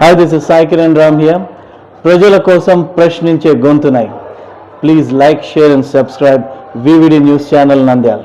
Hi this is Sai Kiran Ram here ప్రజల కోసం ప్రశ్నించే గొంతునై. Please like share and subscribe VVD news channel Nandyal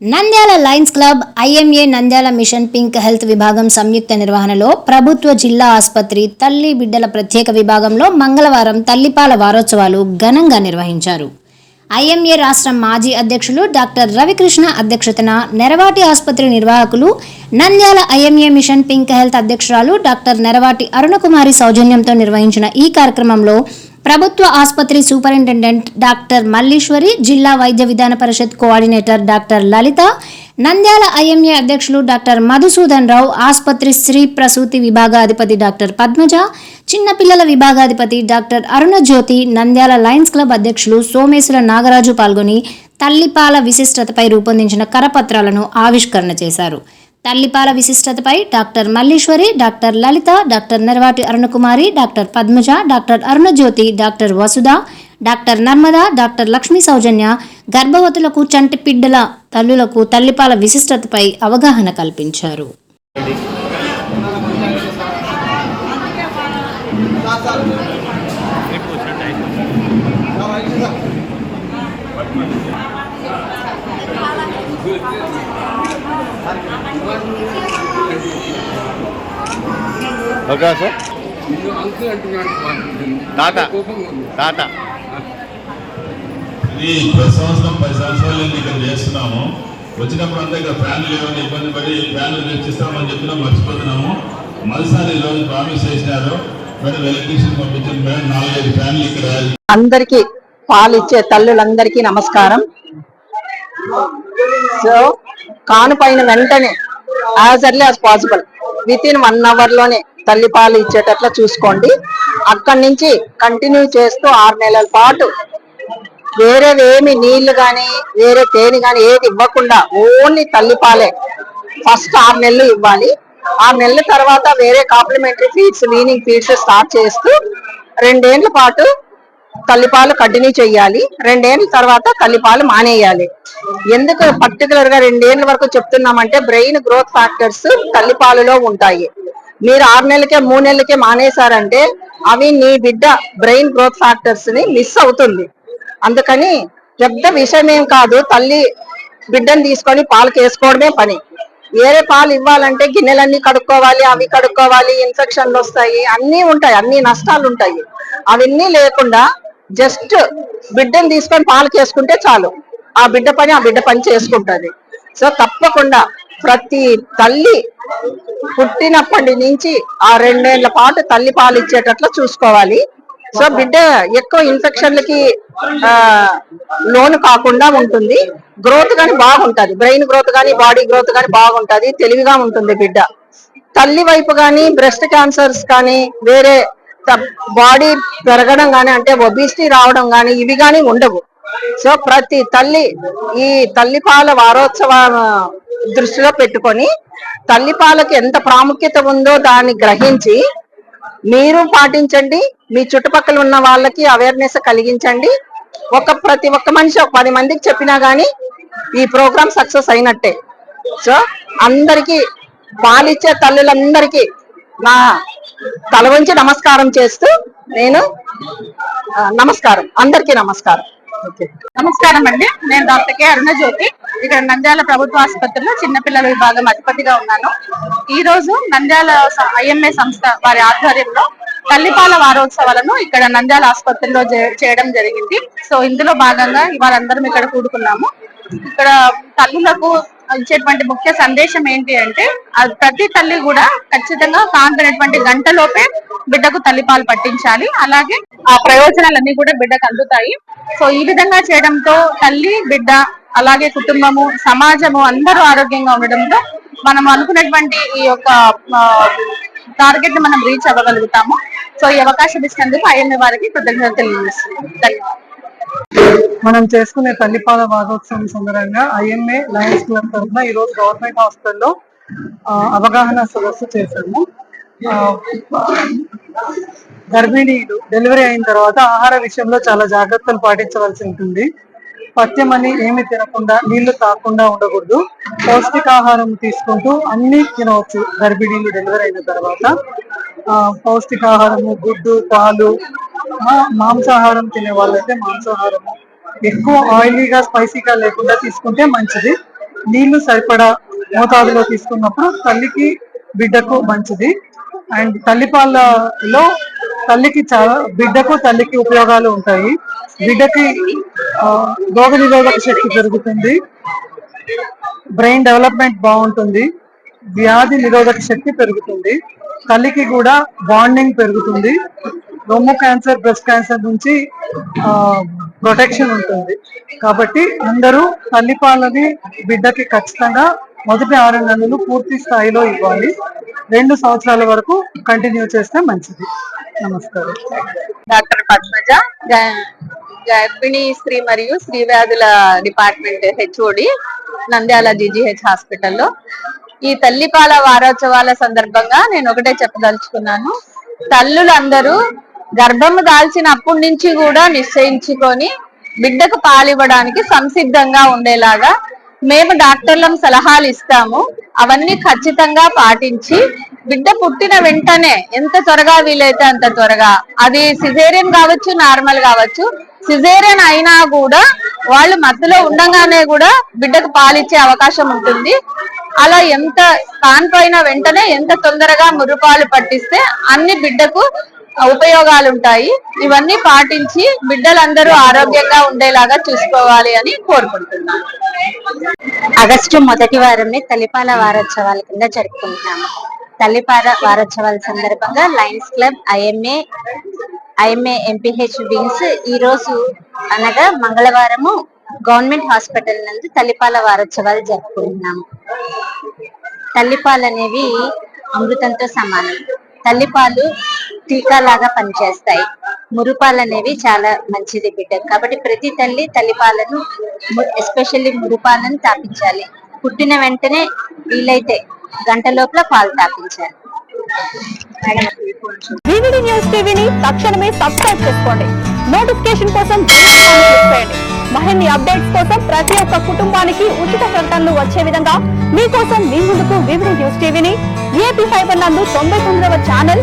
Nandyal lions club IMA Nandyal mission pink health విభాగం సంయుక్త నిర్వహణలో ప్రభుత్వ జిల్లా ఆసుపత్రి తల్లి బిడ్డల ప్రత్యేక విభాగంలో మంగళవారం తల్లిపాల వారోత్సవాలు ఘనంగా నిర్వహించారు ఐఎంఏ రాష్ట్ర మాజీ అధ్యక్షులు డాక్టర్ రవికృష్ణ అధ్యక్షతన నెరవాటి ఆసుపత్రి నిర్వాహకులు Nandyal IMA mission pink health అధ్యక్షురాలు డాక్టర్ నెరవాటి అరుణకుమారి సౌజన్యంతో నిర్వహించిన ఈ కార్యక్రమంలో ప్రభుత్వ ఆసుపత్రి సూపరింటెండెంట్ డాక్టర్ మల్లీశ్వరి జిల్లా Vaidya Vidhana Parishad coordinator doctor Lalitha Nandyal IMA అధ్యక్షులు డాక్టర్ మధుసూదన్ రావు ఆసుపత్రి స్త్రీ ప్రసూతి విభాగాధిపతి డాక్టర్ పద్మజ చిన్నపిల్లల విభాగాధిపతి doctor Arunajyothi Nandyal lions club అధ్యక్షులు సోమేశ్వర నాగరాజు పాల్గొని తల్లిపాల విశిష్టతపై రూపొందించిన కరపత్రాలను ఆవిష్కరణ చేశారు. తల్లిపాల విశిష్టతపై doctor Malleswari doctor Lalitha doctor Narvati Arunakumari doctor Padmaja doctor Arunajyothi doctor Vasudha doctor Narmada doctor Lakshmi Soujanya గర్భవతులకు చంటి పిడ్డల తల్లులకు తల్లిపాల విశిష్టతపై అవగాహన కల్పించారు. ఇది ప్రతి సంవత్సరం పది సంవత్సరాలు ఇక్కడ చేస్తున్నాము. వచ్చినప్పుడు అంతా ఇక్కడ ఫ్యాన్లు లేవని ఇబ్బంది పడి ఫ్యాన్లు తెచ్చిస్తామని చెప్పినా మర్చిపోతున్నాము. మరోసారి ఈరోజు ప్రామిస్ చేసినారు. మేడం ఎలక్ట్రీషియన్ పంపించిన మేడం నాలుగైదు ఫ్యాన్లు ఇక్కడ అందరికి పాలు ఇచ్చే తల్లులందరికీ నమస్కారం. సో కానుపైన వెంటనే as early as possible within one అవర్లోనే తల్లి పాలు ఇచ్చేటట్లా చూసుకోండి. అక్కడి నుంచి కంటిన్యూ చేస్తూ ఆరు నెలల పాటు వేరేవేమి నీళ్ళు గాని వేరే తేనె గాని ఏది ఇవ్వకుండా ఓన్లీ తల్లిపాలే ఫస్ట్ ఆరు నెలలు ఇవ్వాలి. ఆరు నెలల తర్వాత వేరే complementary feeds weaning feeds start చేస్తూ రెండేళ్ళ పాటు తల్లిపాలు కంటిన్యూ చేయాలి. రెండేళ్ళ తర్వాత తల్లిపాలు మానేయాలి. ఎందుకు పర్టికులర్గా రెండేళ్ళ వరకు చెప్తున్నామంటే బ్రెయిన్ గ్రోత్ ఫ్యాక్టర్స్ తల్లిపాలులో ఉంటాయి. మీరు ఆరు నెలలకే మూడు నెలలకే మానేశారంటే అవి నీ బిడ్డ బ్రెయిన్ గ్రోత్ ఫ్యాక్టర్స్ని మిస్ అవుతుంది. అందుకని పెద్ద విషయం ఏం కాదు. తల్లి బిడ్డను తీసుకొని పాలు వేసుకోవడమే పని. వేరే పాలు ఇవ్వాలంటే గిన్నెలన్నీ కడుక్కోవాలి అవి కడుక్కోవాలి ఇన్ఫెక్షన్లు వస్తాయి అన్నీ ఉంటాయి అన్ని నష్టాలు ఉంటాయి. అవన్నీ లేకుండా జస్ట్ బిడ్డను తీసుకొని పాలు వేసుకుంటే చాలు. ఆ బిడ్డ పని ఆ బిడ్డ పని చేసుకుంటుంది. సో తప్పకుండా ప్రతి తల్లి పుట్టినప్పటి నుంచి ఆ రెండేళ్ళ పాటు తల్లి పాలు ఇచ్చేటట్లు చూసుకోవాలి. సో బిడ్డ ఎక్కువ ఇన్ఫెక్షన్లకి ఆ లోను కాకుండా ఉంటుంది. గ్రోత్ కానీ బాగుంటది. బ్రెయిన్ గ్రోత్ కానీ బాడీ గ్రోత్ కానీ బాగుంటది. తెలివిగా ఉంటుంది బిడ్డ. తల్లి వైపు కానీ బ్రెస్ట్ క్యాన్సర్స్ కానీ వేరే బాడీ పెరగడం కానీ అంటే ఒబిసిటీ రావడం కానీ ఇవి కానీ ఉండవు. సో ప్రతి తల్లి ఈ తల్లిపాల వారోత్సవ దృష్టిలో పెట్టుకొని తల్లిపాలకు ఎంత ప్రాముఖ్యత ఉందో దాన్ని గ్రహించి మీరు పాటించండి మీ చుట్టుపక్కల ఉన్న వాళ్ళకి అవేర్నెస్ కలిగించండి. ఒక ప్రతి ఒక్క మనిషి ఒక పది మందికి చెప్పినా గానీ ఈ ప్రోగ్రామ్ సక్సెస్ అయినట్టే. సో అందరికి పాలిచ్చే తల్లులందరికీ నా తల వంచి నమస్కారం చేస్తూ నేను నమస్కారం అందరికీ నమస్కారం. నమస్కారం అండి. నేను డాక్టర్ కే. అరుణ జ్యోతి ఇక్కడ నంద్యాల ప్రభుత్వ ఆసుపత్రిలో చిన్నపిల్లల విభాగం అధిపతిగా ఉన్నాను. ఈ రోజు నంద్యాల ఐఎంఏ సంస్థ వారి ఆధ్వర్యంలో తల్లిపాల వారోత్సవాలను ఇక్కడ నంద్యాల ఆసుపత్రిలో చేయడం జరిగింది. సో ఇందులో భాగంగా ఇవాళ అందరం ఇక్కడ కూడుకున్నాము. ఇక్కడ తల్లులకు ఇచ్చేటువంటి ముఖ్య సందేశం ఏంటి అంటే ప్రతి తల్లి కూడా ఖచ్చితంగా కాంతినటువంటి గంటలోపే బిడ్డకు తల్లిపాలు పట్టించాలి. అలాగే ఆ ప్రయోజనాలన్నీ కూడా బిడ్డకు అందుతాయి. సో ఈ విధంగా చేయడంతో తల్లి బిడ్డ అలాగే కుటుంబము సమాజము అందరూ ఆరోగ్యంగా ఉండడంతో మనం అనుకున్నటువంటి ఈ యొక్క టార్గెట్ని మనం రీచ్ అవ్వగలుగుతాము. సో ఈ అవకాశం ఇచ్చినందుకు ఐఎంఏ వారికి కృతజ్ఞత తెలియజేస్తున్నాను. ధన్యవాదాలు. మనం చేసుకునే తల్లిపాల వారోత్సవం సందర్భంగా ఐఎంఏ లయన్స్ క్లబ్ తరఫున ఈ రోజు గవర్నమెంట్ హాస్పిటల్లో అవగాహన సదస్సు చేశాము. గర్భిణీలు డెలివరీ అయిన తర్వాత ఆహార విషయంలో చాలా జాగ్రత్తలు పాటించవలసి ఉంటుంది. పత్యమని అని ఏమి తినకుండా నీళ్ళు తాకుండా ఉండకూడదు. పౌష్టికాహారం తీసుకుంటూ అన్ని తినవచ్చు గర్భిణీలు డెలివరీ అయిన తర్వాత. ఆ, పౌష్టికాహారము గుడ్డు పాలు మాంసాహారం తినే వాళ్ళైతే మాంసాహారము. ఎక్కువ ఆయిలీగా స్పైసీగా లేకుండా తీసుకుంటే మంచిది. నీళ్ళు సరిపడా మోతాదులో తీసుకున్నప్పుడు తల్లికి బిడ్డకు మంచిది. అండ్ తల్లిపాలలో తల్లికి చాలా బిడ్డకు తల్లికి ఉపయోగాలు ఉంటాయి. బిడ్డకి రోగ నిరోధక శక్తి పెరుగుతుంది. బ్రెయిన్ డెవలప్మెంట్ బాగుంటుంది. వ్యాధి నిరోధక శక్తి పెరుగుతుంది. తల్లికి కూడా బాండింగ్ పెరుగుతుంది. రొమ్ము క్యాన్సర్ బ్రెస్ట్ క్యాన్సర్ నుంచి ప్రొటెక్షన్ ఉంటుంది. కాబట్టి అందరూ తల్లిపాలని బిడ్డకి ఖచ్చితంగా మొదటి ఆరు నెలలు పూర్తి స్థాయిలో ఇవ్వాలి. రెండు సంవత్సరాల వరకు కంటిన్యూ చేస్తే మంచిది. నమస్కారం. డాక్టర్ పద్మజ గర్భిణీ స్త్రీ మరియు స్త్రీ వ్యాధుల డిపార్ట్మెంట్ హెచ్ఓడి నంద్యాల జీజీహెచ్ హాస్పిటల్లో. ఈ తల్లిపాల వారోత్సవాల సందర్భంగా నేను ఒకటే చెప్పదలుచుకున్నాను. తల్లులందరూ గర్భము దాల్చినప్పటి నుంచి కూడా నిశ్చయించుకొని బిడ్డకు పాలివ్వడానికి సంసిద్ధంగా ఉండేలాగా మేము డాక్టర్లం సలహాలు ఇస్తాము. అవన్నీ ఖచ్చితంగా పాటించి బిడ్డ పుట్టిన వెంటనే ఎంత త్వరగా వీలైతే అంత త్వరగా. అది సిజేరియన్ కావచ్చు నార్మల్ కావచ్చు. సిజేరియన్ అయినా కూడా వాళ్ళు మధ్యలో ఉండగానే కూడా బిడ్డకు పాలిచ్చే అవకాశం ఉంటుంది. అలా ఎంత కాన్పోయిన వెంటనే ఎంత తొందరగా మురుపాలు పట్టిస్తే అన్ని బిడ్డకు ఉపయోగాలు ఉంటాయి ఇవన్నీ పాటించి బిడ్డలందరూ ఆరోగ్యంగా ఉండేలాగా చూసుకోవాలి అని కోరుకుంటున్నాను. ఆగస్టు మొదటి వారంని తల్లిపాల వారోత్సవాల కింద జరుపుకుంటున్నాము. తల్లిపాల వారోత్సవాల సందర్భంగా lions club IMA IMA MPH wings ఈ రోజు అనగా మంగళవారము గవర్నమెంట్ హాస్పిటల్ నందు తల్లిపాల వారోత్సవాలు జరుపుకుంటున్నాము. తల్లిపాలు అనేవి అమృతంతో సమానం. తల్లిపాలు టీకా లాగా పనిచేస్తాయి. మురుపాలు అనేవి చాలా మంచిది బిడ్డ. కాబట్టి ప్రతి తల్లి తల్లిపాలను ఎస్పెషల్లీ మురుపాలను తాపించాలి. పుట్టిన వెంటనే వీలైతే గంట లోపల పాలు తాపించాలి. న్యూస్ టీవీని తక్షణమే సబ్స్క్రైబ్ చేసుకోండి. నోటిఫికేషన్ కోసం బెల్ మరిన్ని అప్డేట్స్ కోసం ప్రతి ఒక్క కుటుంబానికి ఉచిత ప్రకటనలు వచ్చే విధంగా మీకోసం మీ ముందుకు వివిడి న్యూస్ టీవీని ఏపీ ఫైబర్ నందు తొంభై తొమ్మిదవ ఛానల్